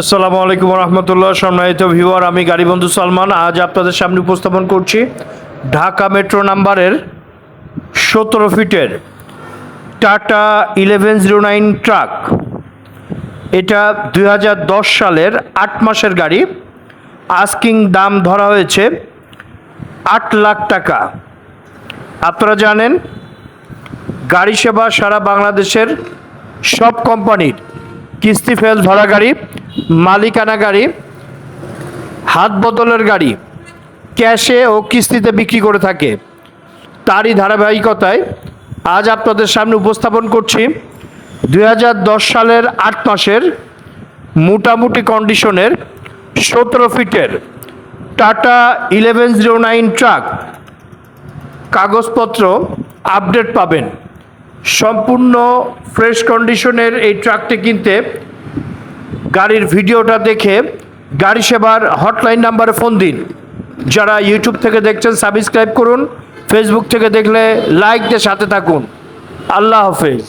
আসসালামু আলাইকুম রহমতুল্লাহ। সম্মানিত ভিউয়ার, আমি গাড়ি বন্ধু সালমান। আজ আপনাদের সামনে উপস্থাপন করছি ঢাকা মেট্রো নাম্বারের সতেরো ফিটের Tata eleven zero nine truck. এটা দু হাজার দশ সালের আট মাসের গাড়ি। আস্কিং দাম ধরা হয়েছে আট লাখ টাকা। আপনারা জানেন, গাড়ি সেবা সারা বাংলাদেশের সব কোম্পানির কিস্তি ফেল ধরা গাড়ি, মালিকানা গাড়ি, হাত বদলের গাড়ি ক্যাশে ও কিস্তিতে বিক্রি করে থাকে। তারই ধারাবাহিকতায় আজ আপনাদের সামনে উপস্থাপন করছি দু হাজার দশ সালের আট মাসের মোটামুটি কন্ডিশনের সতেরো ফিটের Tata eleven zero nine truck. কাগজপত্র আপডেট পাবেন। সম্পূর্ণ ফ্রেশ কন্ডিশনের এই ট্রাকটি কিনতে গাড়ির ভিডিওটা দেখে গাড়ি সেবার হটলাইন নাম্বারে ফোন দিন। যারা ইউটিউব থেকে দেখছেন সাবস্ক্রাইব করুন। ফেসবুক থেকে দেখলে লাইক দিয়ে সাথে থাকুন। আল্লাহ হাফেজ।